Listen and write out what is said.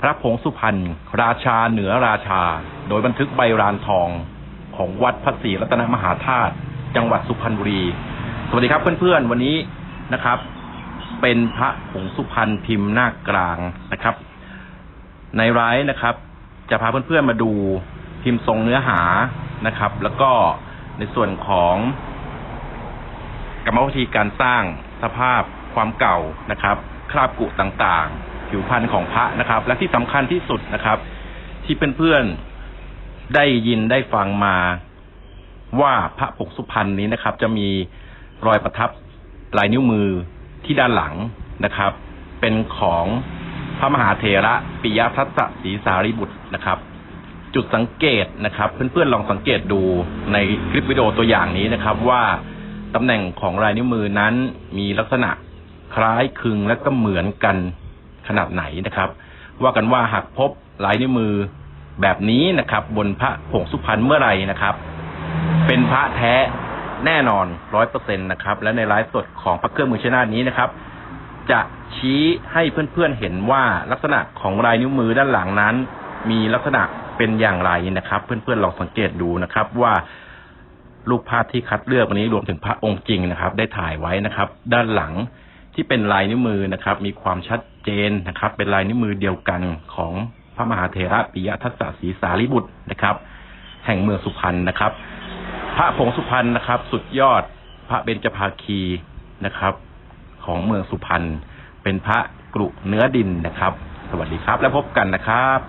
พระผงสุพรรณราชาเหนือราชา โดยบันทึกใบรานทองของวัดพระศรีรัตนมหาธาตุจังหวัดสุพรรณบุรี สวัสดีครับเพื่อนๆ วันนี้นะครับ เป็นพระผงสุพรรณพิมพ์หน้ากลางนะครับ ในไลฟ์นะครับ จะพาเพื่อนๆมาดูพิมพ์ทรงเนื้อหานะครับ แล้วก็ในส่วนของกรรมวิธีการสร้างสภาพความเก่านะครับ คราบกุต่างๆ ผิวพรรณของพระนะครับ และที่สำคัญที่สุดนะครับ ที่เพื่อนๆได้ยินได้ฟังมาว่าพระปกสุพรรณนี้นะครับ จะมีรอยประทับลายนิ้วมือที่ด้านหลังนะครับ เป็นของพระมหาเถระปิยทัสสะศรีสารีบุตรนะครับ จุดสังเกตนะครับ เพื่อนๆลองสังเกตดูในคลิปวิดีโอตัวอย่างนี้นะครับ ว่าตำแหน่งของลายนิ้วมือนั้นมีลักษณะคล้ายคลึงและก็เหมือนกัน ขนาดไหนนะครับ ว่ากันว่าหากพบลายนิ้วมือแบบนี้นะครับ บนพระผงสุพรรณเมื่อไหร่นะครับ เป็นพระแท้แน่นอนร้อยเปอร์เซ็นตนะครับ และในไลฟ์สดของพระเครื่องมือชนานี้นะครับ จะชี้ให้เพื่อนๆเห็นว่าลักษณะของลายนิ้วมือด้านหลังนั้น มีลักษณะเป็นอย่างไรนะครับ เพื่อนๆลองสังเกตดูนะครับว่ารูปภาพที่คัดเลือกวันนี้รวมถึงพระองค์จริงนะครับ ได้ถ่ายไว้นะครับ ด้านหลัง ที่เป็นลายนิ้วมือนะครับ มีความชัดเจนนะครับ เป็นลายนิ้วมือเดียวกันของพระมหาเถระปิยทัสสะศรีสารีบุตรนะครับ แห่งเมืองสุพรรณนะครับ พระผงสุพรรณนะครับ สุดยอดพระเบญจภาคีนะครับ ของเมืองสุพรรณเป็นพระกรุเนื้อดินนะครับ สวัสดีครับ แล้วพบกันนะครับ